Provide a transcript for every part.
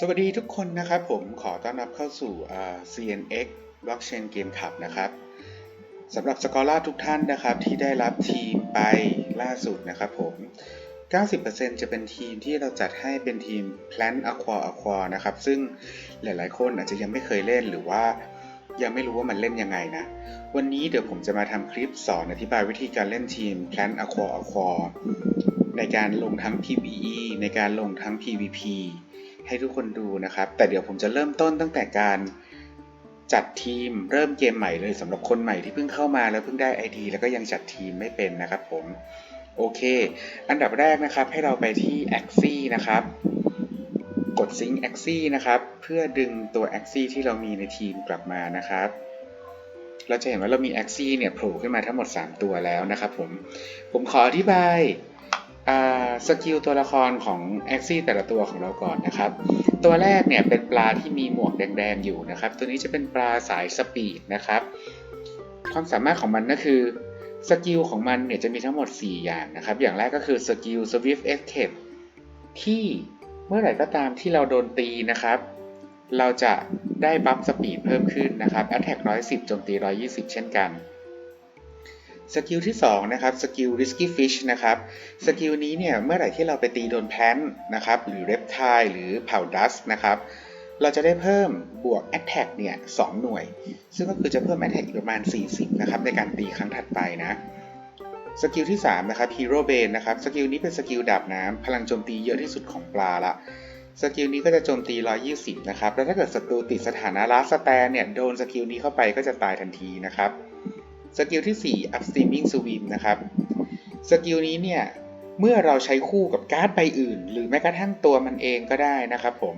สวัสดีทุกคนนะครับผมขอต้อนรับเข้าสู่ CNX Blockchain Game Club นะครับสำหรับสกอร่าทุกท่านนะครับที่ได้รับทีมไปล่าสุดนะครับผม 90%จะเป็นทีมที่เราจัดให้เป็นทีม Plan Aqua Aqua นะครับ ซึ่งหลายๆ คนอาจจะยังไม่เคยเล่นหรือว่ายังไม่รู้ว่ามันเล่นยังไงนะ วันนี้เดี๋ยวผมจะมาทำคลิปสอนอธิบายวิธีการเล่นทีม Plan Aqua Aqua ในการลงทั้ง PVE ในการลงทั้ง PVP ให้ทุกคนดูนะครับ แต่เดี๋ยวผมจะเริ่มต้นตั้งแต่การจัดทีมเริ่มเกมใหม่เลยสำหรับคนใหม่ที่เพิ่งเข้ามาแล้วเพิ่งได้ ID แล้วก็ยังจัดทีมไม่เป็นนะครับผม โอเค อันดับแรกนะครับให้เราไปที่ Axie นะครับ กด Sync Axie นะครับ เพื่อดึงตัว Axie ที่เรามีในทีมกลับมานะครับเราจะเห็นว่าเรามี Axie เนี่ยโผล่ขึ้นมาทั้งหมด 3 ตัวแล้วนะครับผม ผมขออธิบาย สกิลตัวละครของแอคซี่แต่ละตัวของเราก่อนนะครับ ตัวแรกเนี่ยเป็นปลาที่มีหมวกแดงๆอยู่นะครับ ตัวนี้จะเป็นปลาสายสปีดนะครับ ความสามารถของมันก็คือสกิลของมันเนี่ยจะมีทั้งหมด 4 อย่างนะครับ อย่างแรกก็คือสกิล Swift Escape ที่เมื่อไหร่ก็ตามที่เราโดนตีนะครับ เราจะได้บัฟสปีดเพิ่มขึ้นนะครับ Attack 110โจมตี 120 เช่นกัน สกิลที่2นะครับสกิล risky fish นะครับสกิลนี้เนี่ยเมื่อไหร่ที่เราไปตีโดนแพนนะครับหรือ reptile หรือเผาดัสนะครับเราจะได้เพิ่มบวก attack เนี่ย2หน่วย ซึ่งก็คือจะเพิ่ม attack อีกประมาณ 40นะครับในการตีครั้งถัดไปนะสกิลที่3นะครับ hero bane นะครับสกิลนี้เป็นสกิลดาบน้ำพลังโจมตีเยอะที่สุดของปลาละสกิลนี้ก็จะโจมตี 120 นะครับ แล้วถ้าเกิดศัตรูติดสถานะลาสแตนเนี่ย โดนสกิลนี้เข้าไปก็จะตายทันทีนะครับ สกิลที่ 4 upstreaming swim นะครับ สกิลนี้เนี่ย เมื่อเราใช้คู่กับการ์ดใบอื่น หรือแม้กระทั่งตัวมันเองก็ได้นะครับผม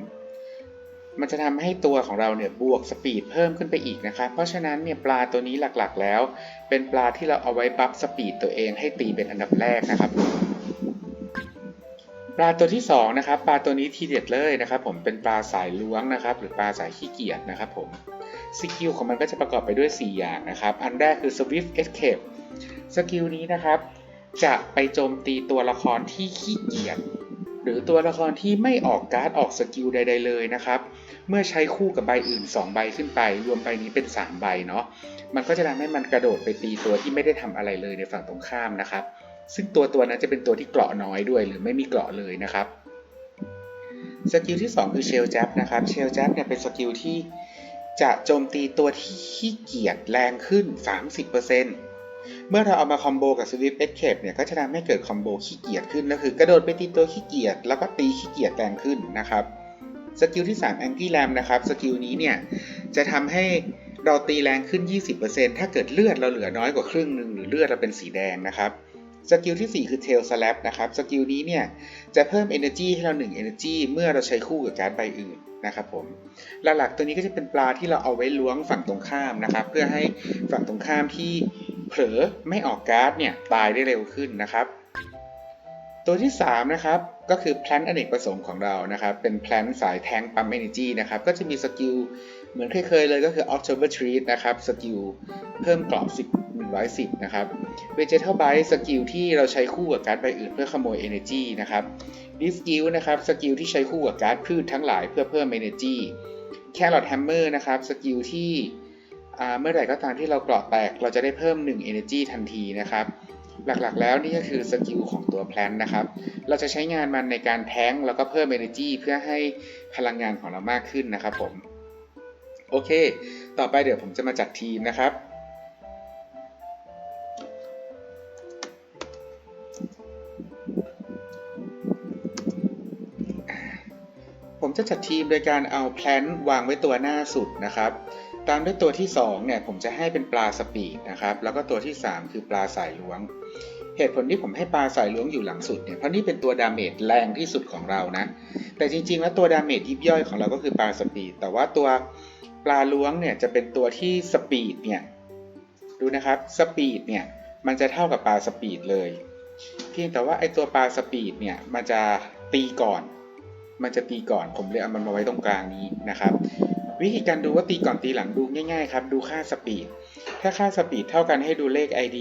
มันจะทำให้ตัวของเราเนี่ยบวกสปีดเพิ่มขึ้นไปอีกนะครับ เพราะฉะนั้นเนี่ยปลาตัวนี้หลักๆ แล้ว เป็นปลาที่เราเอาไว้บัฟสปีดตัวเองให้ตีเป็นอันดับแรกนะครับปลาตัวที่2นะครับปลาตัวนี้ทีเด็ดเลยนะครับ ผมเป็นปลาสายล้วงนะครับ หรือปลาสายขี้เกียจนะครับ ผม สกิลของมันก็จะประกอบไปด้วย 4 อย่างนะครับ อันแรกคือ Swift Escape สกิลนี้นะครับ จะไปโจมตีตัวละครที่ขี้เกียจหรือตัวละครที่ไม่ออกการ์ดออกสกิลใด ๆ เลยนะครับ เมื่อใช้คู่กับใบอื่น 2 ใบขึ้นไป รวมใบนี้เป็น 3 ใบเนาะ มันก็จะทำให้มันกระโดดไปตีตัวที่ไม่ได้ทำอะไรเลยในฝั่งตรงข้ามนะครับ ซึ่งตัวตัวนั้นจะเป็นตัวที่เกราะน้อยด้วย หรือไม่มีเกราะเลยนะครับ สกิลที่ 2 คือเชลจับนะครับ เชลจับเนี่ยเป็นสกิลที่ จะโจมตีตัวที่ขี้เกียจแรงขึ้น 30%เมื่อเราเอามาคอมโบกับ Swift Escape เนี่ยก็จะทำให้เกิดคอมโบขี้เกียจขึ้นก็คือกระโดดไปตีตัวขี้เกียจแล้วก็ตีขี้เกียจแรงขึ้นนะครับสกิลที่ 3 Anti Ram นะครับสกิลนี้เนี่ยจะทำให้เราตีแรงขึ้น 20%ถ้าเกิดเลือดเราเหลือน้อยกว่าครึ่งหนึ่งหรือเลือดเราเป็นสีแดงนะครับสกิลที่ 4 คือ Tail Slap นะครับ สกิลนี้เนี่ยจะเพิ่ม Energy ให้เรา 1 Energy เมื่อเราใช้คู่กับการ์ดใบอื่น นะครับผมหลักๆตัวนี้ก็จะเป็นปลาที่เราเอาไว้ล้วงฝั่งตรงข้ามนะครับ เพื่อให้ฝั่งตรงข้ามที่เผลอไม่ออกการ์ดเนี่ยตายได้เร็วขึ้นนะครับ ตัวที่3นะครับก็คือแพลนอเนกประสงค์ของเรานะครับ เป็นแพลนสายแทงปั๊มเอเนจีนะครับ ก็จะมีสกิลเหมือนเคยๆเลยก็คือ October Treat นะครับ สกิลเพิ่มกรอบ 10 110 นะครับ Vegetal Bite สกิลที่เราใช้คู่กับการ์ดใบอื่นเพื่อขโมย Energy นะครับ ดิสกิลนะครับสกิลที่ใช้คู่กับการ์ดพืชทั้งหลายเพื่อเพิ่ม Energy แครอทแฮมเมอร์นะครับสกิลที่เมื่อไหร่ก็ตามที่เราเกราะแตก เราจะได้เพิ่ม 1 Energy ทันทีนะครับ หลักๆแล้วนี่ก็คือสกิลของตัวแพลนนะครับ เราจะใช้งานมันในการแท้งแล้วก็เพิ่ม Energy เพื่อให้พลังงานของเรามากขึ้นนะครับผม โอเค ต่อไปเดี๋ยวผมจะมาจัดทีมนะครับ ผมจะจัดทีมโดยการเอาแพลนวางไว้ตัวหน้าสุดนะครับ ตามด้วยตัวที่2เนี่ยผมจะให้เป็นปลาสปีดนะครับ แล้วก็ตัวที่ 3 คือปลาสายล้วง เหตุผลที่ผมให้ปลาสายล้วงอยู่หลังสุดเนี่ยเพราะนี่เป็นตัวดาเมจแรงที่สุดของเรานะ แต่จริงๆ แล้วตัวดาเมจยิบย่อยของเราก็คือปลาสปีด แต่ว่าตัวปลาล้วงเนี่ยจะเป็นตัวที่สปีดเนี่ยดูนะครับสปีดเนี่ยมันจะเท่ากับปลาสปีดเลย เพียงแต่ว่าไอตัวปลาสปีดเนี่ยมันจะตีก่อน มันจะตีก่อน ผมเลยเอามันมาไว้ตรงกลางนี้นะครับ วิธีการดูว่าตีก่อนตีหลังดูง่ายๆครับ ดูค่าสปีด ถ้าค่าสปีดเท่ากันให้ดูเลข ID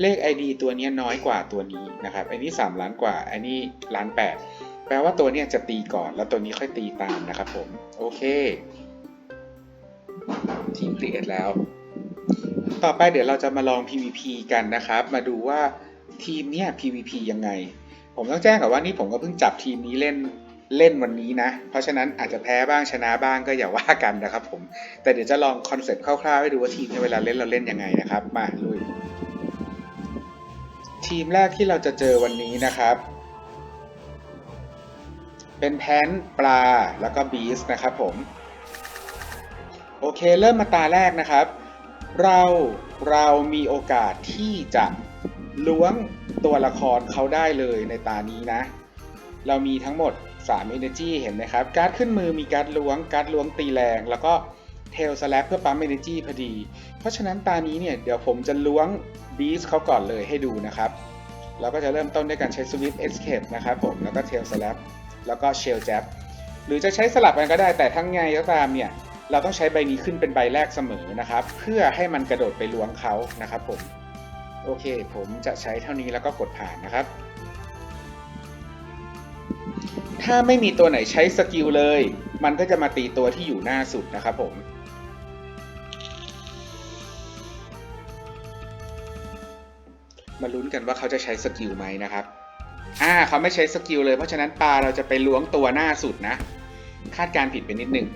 เลข ID ตัวนี้น้อยกว่าตัวนี้นะครับ อันนี้ 3 ล้านกว่า อันนี้ล้าน8แปลว่าตัวนี้จะตีก่อน แล้วตัวนี้ค่อยตีตามนะครับผม โอเค ทีม create แล้ว ต่อไปเดี๋ยวเราจะมาลอง PVP กันนะครับ มาดูว่าทีมเนี้ย PVP ยังไง ผมต้องแจ้งก่อนว่านี่ผมก็เพิ่งจับทีมนี้เล่น เล่นวันนี้นะ เพราะฉะนั้นอาจจะแพ้บ้างชนะบ้างก็อย่าว่ากันนะครับผม แต่เดี๋ยวจะลองคอนเซ็ปต์คร่าวๆให้ดูว่าทีมในเวลาเล่นเราเล่นยังไงนะครับ มาลุย ทีมแรกที่เราจะเจอวันนี้นะครับ เป็นแพนปลาแล้วก็บีสนะครับผม โอเคเริ่มมาตาแรกนะครับ เราเรามีโอกาสที่จะล้วงตัวละครเขาได้เลยในตานี้นะ เรามีทั้งหมด 3 Energy เห็นไหมครับ การ์ดขึ้นมือมีการ์ดล้วง การ์ดล้วงตีแรง แล้วก็เทลสแลปเพื่อปั๊ม Energy พอดี เพราะฉะนั้นตานี้เนี่ยเดี๋ยวผมจะล้วง Beast เขาก่อนเลยให้ดูนะครับ เราก็จะเริ่มต้นด้วยการใช้ Swift Escape นะครับผม แล้วก็ Tail Slap แล้วก็ Shell Jab หรือจะใช้สลับกันก็ได้แต่ทั้งไงก็ตามเนี่ยเราต้องใช้ใบนี้ขึ้นเป็นใบแรกเสมอนะครับ เพื่อให้มันกระโดดไปล้วงเขานะครับผม โอเค ผมจะใช้เท่านี้แล้วก็กดผ่านนะครับ ถ้าไม่มีตัวไหนใช้สกิลเลย มันก็จะมาตีตัวที่อยู่หน้าสุดนะครับผมมาลุ้นกันว่าเขาจะใช้สกิลไหมนะครับ อ่า เขาไม่ใช้สกิลเลย เพราะฉะนั้นปลาเราจะไปล้วงตัวหน้าสุดนะ คาดการผิดไปนิดหนึ่ง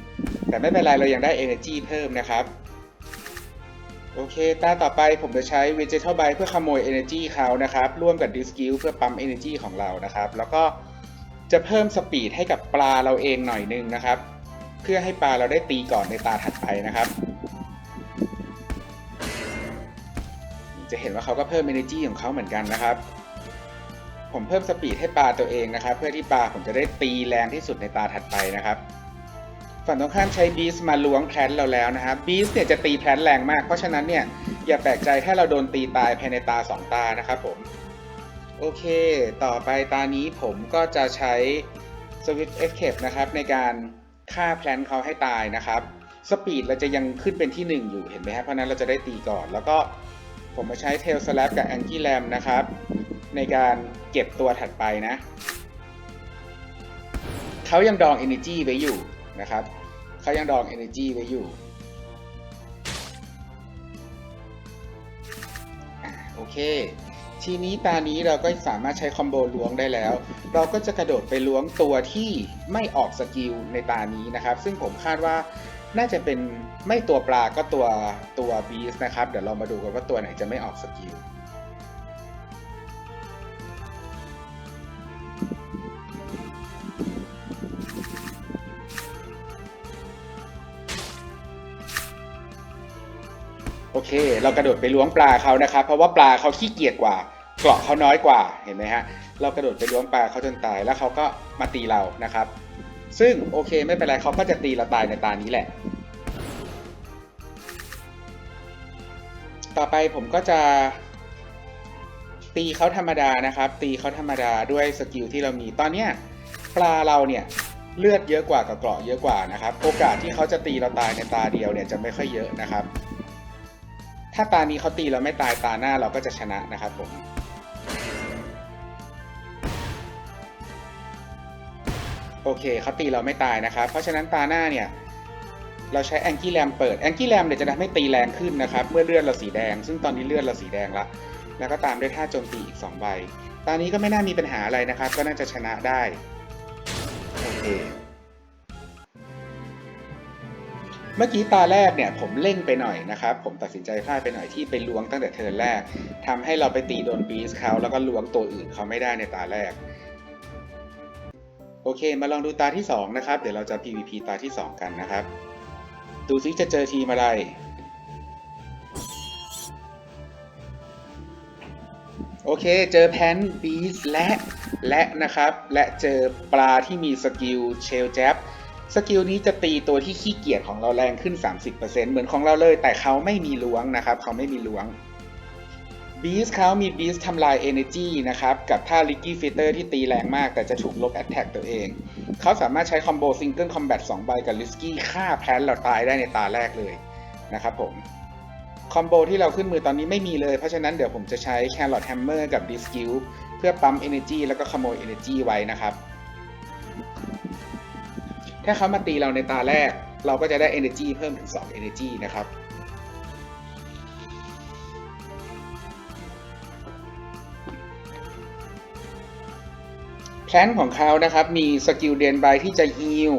แต่ไม่เป็นไร เรายังได้ energy เพิ่มนะครับ โอเค ตาต่อไปผมจะใช้ vegetal bite เพื่อขโมย energy เขานะครับ ร่วมกับ diskill เพื่อปั๊ม energy ของเรานะครับ แล้วก็ จะเพิ่มสปีดให้กับปลาเราเองหน่อยนึงนะครับ เพื่อให้ปลาเราได้ตีก่อนในตาถัดไปนะครับ จะเห็นว่าเขาก็เพิ่ม energy ของเขาเหมือนกันนะครับ ผมเพิ่มสปีดให้ปลาตัวเองนะครับ เพื่อที่ปลาผมจะได้ตีแรงที่สุดในตาถัดไปนะครับฝั่งตรงข้ามใช้บีสมาล้วงแพลนเราแล้วนะครับบีสเนี่ยจะตีแพลนแรงมาก เพราะฉะนั้นเนี่ยอย่าแปลกใจถ้าเราโดนตีตายภายในตา 2 ตานะครับผม โอเค ต่อไปตานี้ผมก็จะใช้ Swift Escape นะครับ ในการฆ่าแพลนเขาให้ตายนะครับ สปีดเราจะยังขึ้นเป็นที่ 1 อยู่เห็นไหมครับเพราะนั้นเราจะได้ตีก่อน แล้วก็ผมมาใช้ Tail Slap กับ a n g i l a m นะครับ ในการเก็บตัวถัดไปนะ เขายังดอง Energy ไว้อยู่นะครับ เขายังดอง Energy ไว้อยู่อโอเค ทีนี้ตานี้เราก็สามารถใช้คอมโบล้วงได้แล้ว เราก็จะกระโดดไปล้วงตัวที่ไม่ออกสกิลในตานี้นะครับ ซึ่งผมคาดว่าน่าจะเป็นไม่ตัวปลาก็ตัวตัวบีสนะครับ เดี๋ยวเรามาดูกันว่าตัวไหนจะไม่ออกสกิล เค เรากระโดดไปล้วงปลาเขานะครับ เพราะว่าปลาเขาขี้เกียจกว่า เกราะเขาน้อยกว่าเห็นไหมฮะเรากระโดดไปล้วงปลาเขาจนตาย แล้วเขาก็มาตีเรานะครับ ซึ่งโอเคไม่เป็นไรเขาก็จะตีเราตายในตานี้แหละ ต่อไปผมก็จะ ตีเขาธรรมดานะครับ ตีเขาธรรมดาด้วยสกิลที่เรามีตอนเนี้ยปลาเราเนี่ยเลือดเยอะกว่ากับเกราะเยอะกว่านะครับ โอกาสที่เขาจะตีเราตายในตาเดียวเนี่ยจะไม่ค่อยเยอะนะครับ ถ้าตานี้เขาตีเราไม่ตายตาหน้าเราก็จะชนะนะครับผมโอเคเขาตีเราไม่ตายนะครับ เพราะฉะนั้นตาหน้าเนี่ย เราใช้แองกี้แรมเปิดแองกี้แรมเนี่ยจะทำให้ตีแรงขึ้นนะครับ เมื่อเลือดเราสีแดง ซึ่งตอนนี้เลือดเราสีแดงละ แล้วก็ตามด้วยท่าโจมตีอีก 2 ใบตานี้ก็ไม่น่ามีปัญหาอะไรนะครับ ก็น่าจะชนะได้ โอเค เมื่อกี้ตาแรกเนี่ยผมเล่งไปหน่อยนะครับ ผมตัดสินใจพลาดไปหน่อยที่ไปล้วงตั้งแต่เทิร์นแรกทำให้เราไปตีโดนบีสเขาแล้วก็ล้วงตัวอื่นเขาไม่ได้ในตาแรก โอเค มาลองดูตาที่ 2 นะครับ เดี๋ยวเราจะ PVP ตาที่ 2 กันนะครับ ดูซิจะเจอทีมอะไรโอเค เจอแพนบีสและ และนะครับ และเจอปลาที่มีสกิลเชลแจ็บ สกิลนี้จะตีตัวที่ขี้เกียจของเราแรงขึ้น 30%เหมือนของเราเลย แต่เขาไม่มีล้วงนะครับ เขาไม่มีล้วงบีสเขามีบีสทำลาย Energy นะครับ กับท่า Licky Fitter ที่ตีแรงมาก แต่จะถูกลบ Attack ตัวเอง เขาสามารถใช้คอมโบ Single Combat 2ใบกับ Risky ฆ่าแพนเราตายได้ในตาแรกเลยนะครับผม คอมโบที่เราขึ้นมือตอนนี้ไม่มีเลย เพราะฉะนั้นเดี๋ยวผมจะใช้ Carrot Hammer กับ Diskill เพื่อปั๊ม Energy แล้วก็ขโมย Energy ไว้นะครับ ถ้าเขามาตีเราในตาแรก เราก็จะได้ energy เพิ่มถึง 2 energy นะครับแพลนของเขานะครับมีสกิลเดนไบที่จะฮีล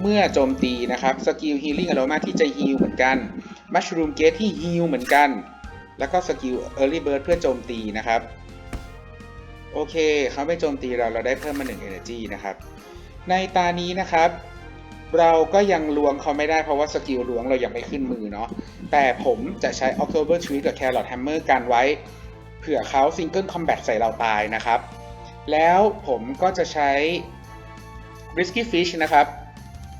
เมื่อโจมตีนะครับสกิลฮีลิ่งอโรมาที่จะฮีลเหมือนกันมัชรูมเกตที่ฮีลเหมือนกัน แล้วก็สกิลเออร์ลี่เบิร์ดเพื่อโจมตีนะครับโอเคเขาไม่โจมตีเราเราได้เพิ่มมา1 energy นะครับในตานี้นะครับ เราก็ยังล้วงเขาไม่ได้เพราะว่าสกิลล้วงเรายังไม่ขึ้นมือเนาะแต่ผมจะใช้ October Tweet กับ Carrot Hammer กันไว้ เผื่อเขา Single Combat ใส่เราตายนะครับ แล้วผมก็จะใช้ Risky Fish นะครับ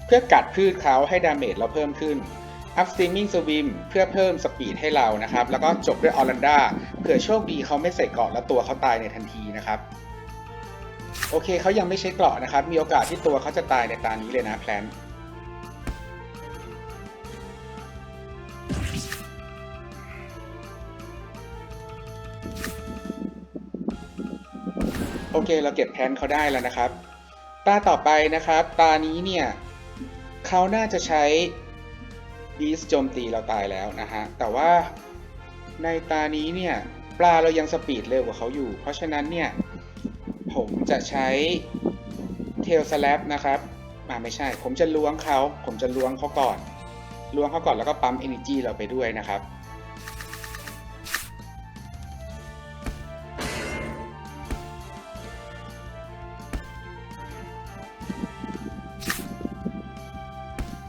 เพื่อกัดพืชเขาให้ดาเมจเราเพิ่มขึ้น Upstreaming Swim เพื่อเพิ่มสปีดให้เรานะครับ แล้วก็จบด้วยออรันดาเผื่อโชคดีเขาไม่ใส่เกาะแล้วตัวเขาตายในทันทีนะครับ โอเคเขายังไม่ใช้เกราะนะครับ มีโอกาสที่ตัวเขาจะตายในตานี้เลยนะแพลนโอเคเราเก็บแพนเขาได้แล้วนะครับ ตาต่อไปนะครับ ตานี้เนี่ยเขาน่าจะใช้บีสโจมตีเราตายแล้วนะฮะ แต่ว่าในตานี้เนี่ยปลาเรายังสปีดเร็วกว่าเขาอยู่ เพราะฉะนั้นเนี่ย ผมจะใช้เทลสแลปนะครับมาไม่ใช่ ผมจะล้วงเขา ผมจะล้วงเขาก่อน ล้วงเขาก่อนแล้วก็ปั๊ม energy เราไปด้วยนะครับ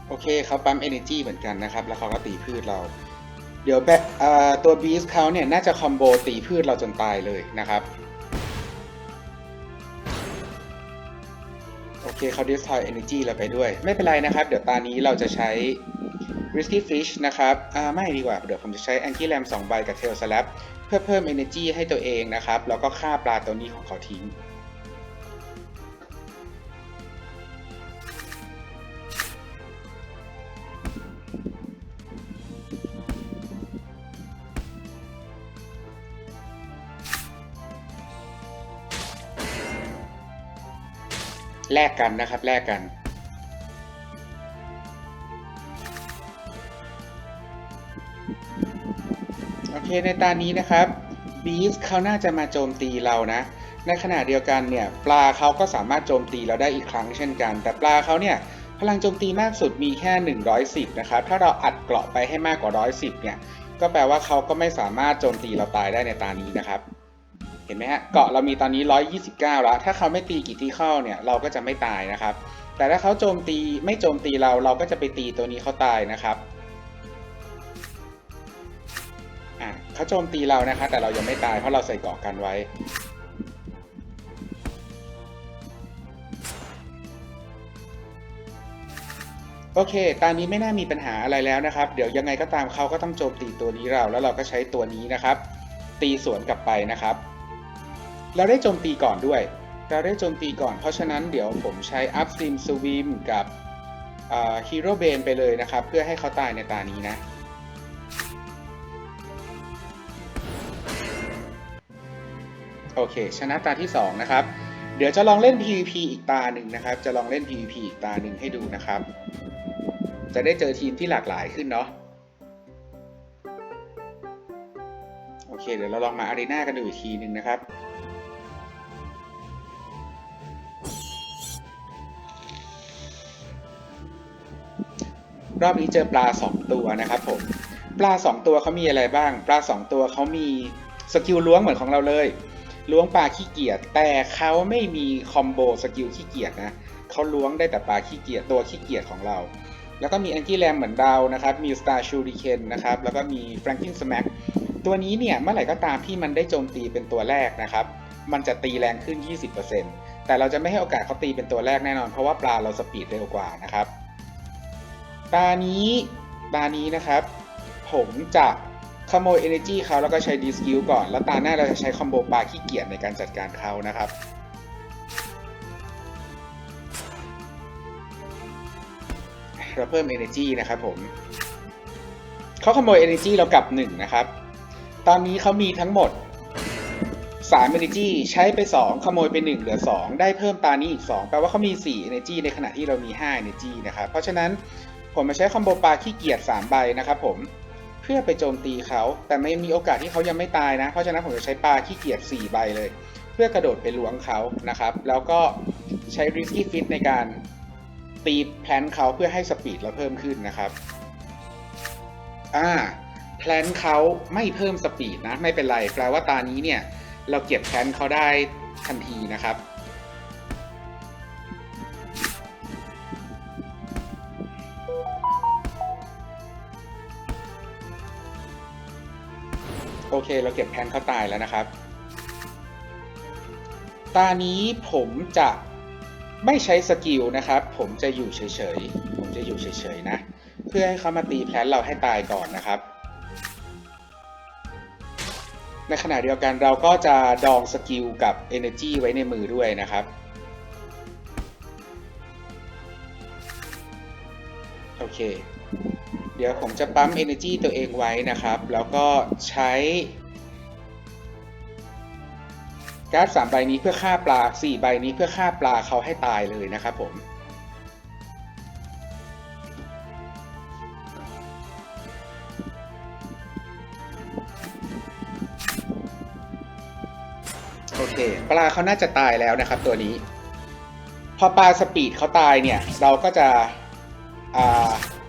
โอเคเขาปั๊ม energy เหมือนกันนะครับ แล้วเขาก็ตีพืชเรา เดี๋ยวแบบตัว beast เขาเนี่ยน่าจะคอมโบตีพืชเราจนตายเลยนะครับ เคเขา destroy energy เราไปด้วย ไม่เป็นไรนะครับ เดี๋ยวตานี้เราจะใช้ risky fish นะครับ อ่า ไม่ดีกว่า เดี๋ยวผมจะใช้ anti lam 2ใบกับ tail slap เพื่อเพิ่ม energy ให้ตัวเองนะครับ แล้วก็ฆ่าปลาตัวนี้ของเขาทิ้ง แลกกันนะครับแลกกัน โอเคในตอนนี้นะครับบีสเขาน่าจะมาโจมตีเรานะ ในขณะเดียวกันเนี่ยปลาเขาก็สามารถโจมตีเราได้อีกครั้งเช่นกัน แต่ปลาเขาเนี่ยพลังโจมตีมากสุดมีแค่ 110 นะครับ ถ้าเราอัดเกราะไปให้มากกว่า 110 เนี่ย ก็แปลว่าเขาก็ไม่สามารถโจมตีเราตายได้ในตานี้นะครับ ห็นไหมฮะเกาะเรามีตอนนี้ 129 แล้ว ถ้าเขาไม่ตีกี่ที่เข้าเนี่ยเราก็จะไม่ตายนะครับ แต่ถ้าเขาโจมตีไม่โจมตีเราเราก็จะไปตีตัวนี้เขาตายนะครับอะเขาโจมตีเรานะคะ แต่เรายังไม่ตายเพราะเราใส่เกาะกันไว้โอเค ตอนนี้ไม่น่ามีปัญหาอะไรแล้วนะครับ เดี๋ยวยังไงก็ตามเขาก็ต้องโจมตีตัวนี้เรา แล้วเราก็ใช้ตัวนี้นะครับ ตีสวนกลับไปนะครับ เราได้โจมตีก่อนด้วย เราได้โจมตีก่อน เพราะฉะนั้นเดี๋ยวผมใช้ upstream swim กับ hero bane ไปเลยนะครับ เพื่อให้เขาตายในตานี้นะ โอเค ชนะตาที่ 2 นะครับ เดี๋ยวจะลองเล่น PVP อีกตาหนึ่งนะครับ จะลองเล่น PVP อีกตาหนึ่งให้ดูนะครับ จะได้เจอทีมที่หลากหลายขึ้นเนาะโอเค เดี๋ยวเราลองมาอารีนากันดูอีกทีหนึ่งนะครับ รอบนี้เจอปลา 2 ตัวนะครับผม ปลา 2 ตัวเขามีอะไรบ้าง ปลา 2 ตัวเขามีสกิลล้วงเหมือนของเราเลย ล้วงปลาขี้เกียจ แต่เขาไม่มีคอมโบสกิลขี้เกียจนะเขาล้วงได้แต่ปลาขี้เกียจตัวขี้เกียจของเรา แล้วก็มีแอนกี้แรมเหมือนเรานะครับ มี Star Shuriken นะครับ แล้วก็มี Franklin Smack ตัวนี้เนี่ยเมื่อไหร่ก็ตามที่มันได้โจมตีเป็นตัวแรกนะครับ มันจะตีแรงขึ้น 20%แต่เราจะไม่ให้โอกาสเขาตีเป็นตัวแรกแน่นอน เพราะว่าปลาเราสปีดเร็วกว่านะครับ ตานี้ตานี้นะครับ ผมจะขโมย energy เขาแล้วก็ใช้ d skill ก่อน แล้วตาหน้าเราจะใช้คอมโบปลาขี้เกียจในการจัดการเขานะครับ เราเพิ่ม energy นะครับผมเขาขโมย energy เรากลับ 1 นะครับ ตอนนี้เขามีทั้งหมด3 Energy ใช้ไป 2 ขโมยไป 1 เหลือ 2 ได้เพิ่มตานี้อีก 2 แปลว่าเขามี 4 Energy ในขณะที่เรามี 5 Energy นะครับ เพราะฉะนั้น ผมมาใช้คอมโบปลาขี้เกียจ3ใบนะครับผมเพื่อไปโจมตีเขา แต่ไม่มีโอกาสที่เขายังไม่ตายนะ เพราะฉะนั้นผมจะใช้ปลาขี้เกียจ4ใบเลย เพื่อกระโดดไปล้วงเขานะครับ แล้วก็ใช้ Risky Fit ในการตีแพลนเขาเพื่อให้สปีดเราเพิ่มขึ้นนะครับอ่าแพลนเขาไม่เพิ่มสปีดนะ ไม่เป็นไรแปลว่าตานี้เนี่ย เราเก็บแพลนเขาได้ทันทีนะครับ เคเราเก็บแพนเขาตายแล้วนะครับ ตานี้ผมจะไม่ใช้สกิลนะครับ ผมจะอยู่เฉยๆ ผมจะอยู่เฉยๆนะ เพื่อให้เขามาตีแพลนเราให้ตายก่อนนะครับ ในขณะเดียวกันเราก็จะดองสกิลกับ Energy ไว้ในมือด้วยนะครับ โอเค เดี๋ยวผมจะปั๊ม Energy ตัวเองไว้นะครับ แล้วก็ใช้ การ์ดสามใบนี้เพื่อฆ่าปลาสี่ใบนี้เพื่อฆ่าปลาเขาให้ตายเลยนะครับผมโอเคปลาเขาน่าจะตายแล้วนะครับตัวนี้ พอปลาสปีดเขาตายเนี่ย เราก็จะ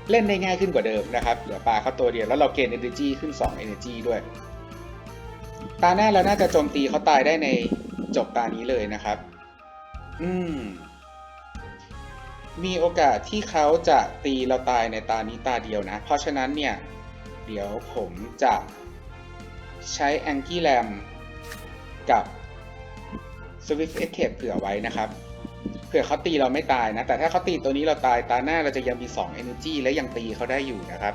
เล่นได้ง่ายขึ้นกว่าเดิมนะครับ เหลือปลาเขาตัวเดียวแล้วเราเกณฑ์ energy ขึ้น 2 energy ด้วย ตาหน้าเราน่าจะโจมตีเขาตายได้ในจบตานี้เลยนะครับ อืม มีโอกาสที่เขาจะตีเราตายในตานี้ตาเดียวนะ เพราะฉะนั้นเนี่ย เดี๋ยวผมจะใช้ a n g ้ l a m กับ Swift Escape เผื่อไว้นะครับ เผื่อเขาตีเราไม่ตายนะ แต่ถ้าเขาตีตัวนี้เราตายตาหน้าเราจะยังมี 2 Energy และยังตีเขาได้อยู่นะครับ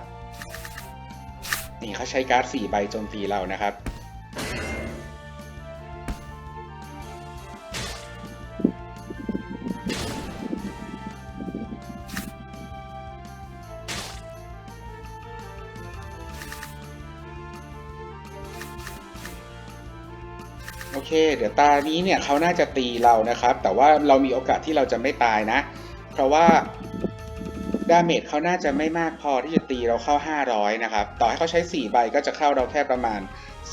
นี่เขาใช้การ์ด4ใบโจมตีเรานะครับ เค เดี๋ยวตานี้เนี่ยเขาน่าจะตีเรานะครับ แต่ว่าเรามีโอกาสที่เราจะไม่ตายนะ เพราะว่าดาเมจเขาน่าจะไม่มากพอที่จะตีเราเข้า 500 นะครับ ต่อให้เขาใช้ 4 ใบก็จะเข้าเราแค่ประมาณ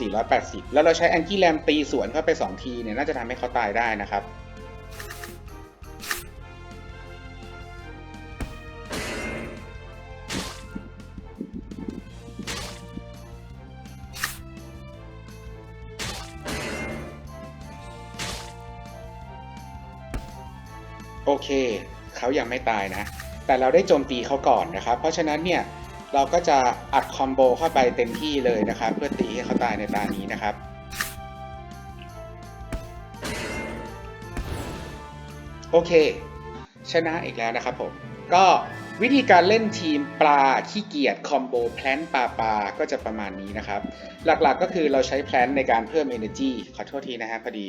480 แล้วเราใช้แองกี้แรมตีสวนเข้าไป 2 ทีเนี่ยน่าจะทำให้เขาตายได้นะครับ เคเขายังไม่ตายนะ แต่เราได้โจมตีเขาก่อนนะครับ เพราะฉะนั้นเนี่ยเราก็จะอัดคอมโบเข้าไปเต็มที่เลยนะครับ เพื่อตีให้เขาตายในตานี้นะครับ โอเค ชนะอีกแล้วนะครับผม ก็วิธีการเล่นทีมปลาขี้เกียจคอมโบแพลนปลาปลาก็จะประมาณนี้นะครับ หลักๆก็คือเราใช้แพลนในการเพิ่ม Energy ขอโทษทีนะฮะพอดี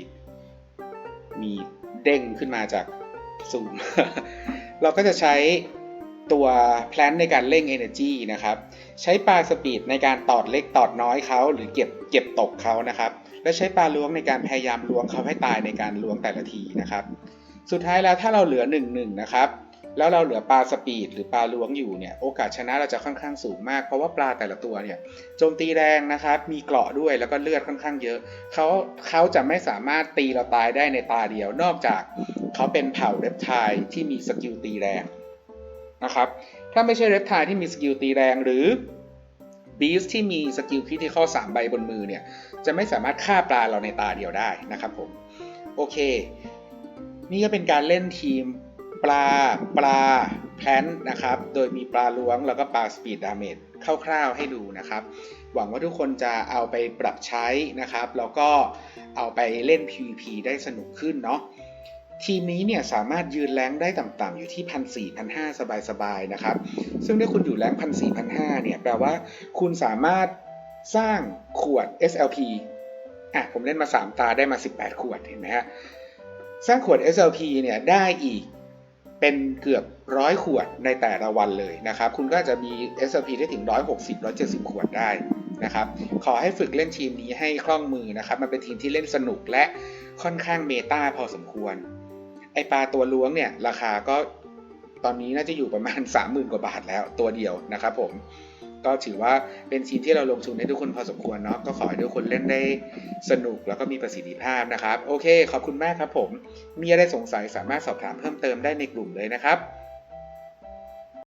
มีเด้งขึ้นมาจาก ซูม เราก็จะใช้ตัวแพลนในการเร่ง Energy นะครับ ใช้ปลาสปีดในการตอดเล็กตอดน้อยเขาหรือเก็บเก็บตกเขานะครับ และใช้ปลาล้วงในการพยายามล้วงเขาให้ตายในการล้วงแต่ละทีนะครับ สุดท้ายแล้วถ้าเราเหลือ1นหนึ่งนะครับ แล้วเราเหลือปลาสปีดหรือปลาล้วงอยู่เนี่ยโอกาสชนะเราจะค่อนข้างสูงมาก เพราะว่าปลาแต่ละตัวเนี่ยโจมตีแรงนะครับมีเกราะด้วยแล้วก็เลือดค่อนข้างเยอะเขาเขาจะไม่สามารถตีเราตายได้ในตาเดียว นอกจากเขาเป็นเผ่าเรปไทล์ที่มีสกิลตีแรงนะครับถ้าไม่ใช่เรปไทล์ที่มีสกิลตีแรงหรือบีสที่มีสกิลคริติคอลสามใบบนมือเนี่ยจะไม่สามารถฆ่าปลาเราในตาเดียวได้นะครับผมโอเค นี่ก็เป็นการเล่นทีม ปลาปลาแพลนนะครับ โดยมีปลาล้วงแล้วก็ปลาสปีดดาเมจคร่าวๆให้ดูนะครับ หวังว่าทุกคนจะเอาไปปรับใช้นะครับ แล้วก็เอาไปเล่น PVP ได้สนุกขึ้นเนาะทีมนี้เนี่ยสามารถยืนแรงได้ต่ำๆอยู่ที่พันสี่พันห้าสบายๆนะครับ ซึ่งถ้าคุณอยู่แรงพันสี่พันห้าเนี่ยแปลว่าคุณสามารถสร้างขวด SLP อะผมเล่นมา 3 ตาได้มา 18 ขวดเห็นไหมฮะสร้างขวด SLP เนี่ยได้อีก เป็นเกือบร้อยขวดในแต่ละวันเลยนะครับ คุณก็จะมี SLP ได้ถึง 160 170 ขวดได้นะครับขอให้ฝึกเล่นทีมนี้ให้คล่องมือนะครับ มันเป็นทีมที่เล่นสนุกและค่อนข้างเมตาพอสมควร ไอปลาตัวล้วงเนี่ย ราคาก็ตอนนี้น่าจะอยู่ประมาณ 30,000 กว่าบาทแล้วตัวเดียวนะครับผม ก็ถือว่าเป็นทีมที่เราลงทุนให้ทุกคนพอสมควรเนาะก็ขอให้ทุกคนเล่นได้สนุกแล้วก็มีประสิทธิภาพนะครับ โอเค ขอบคุณมากครับผม มีอะไรสงสัยสามารถสอบถามเพิ่มเติมได้ในกลุ่มเลยนะครับ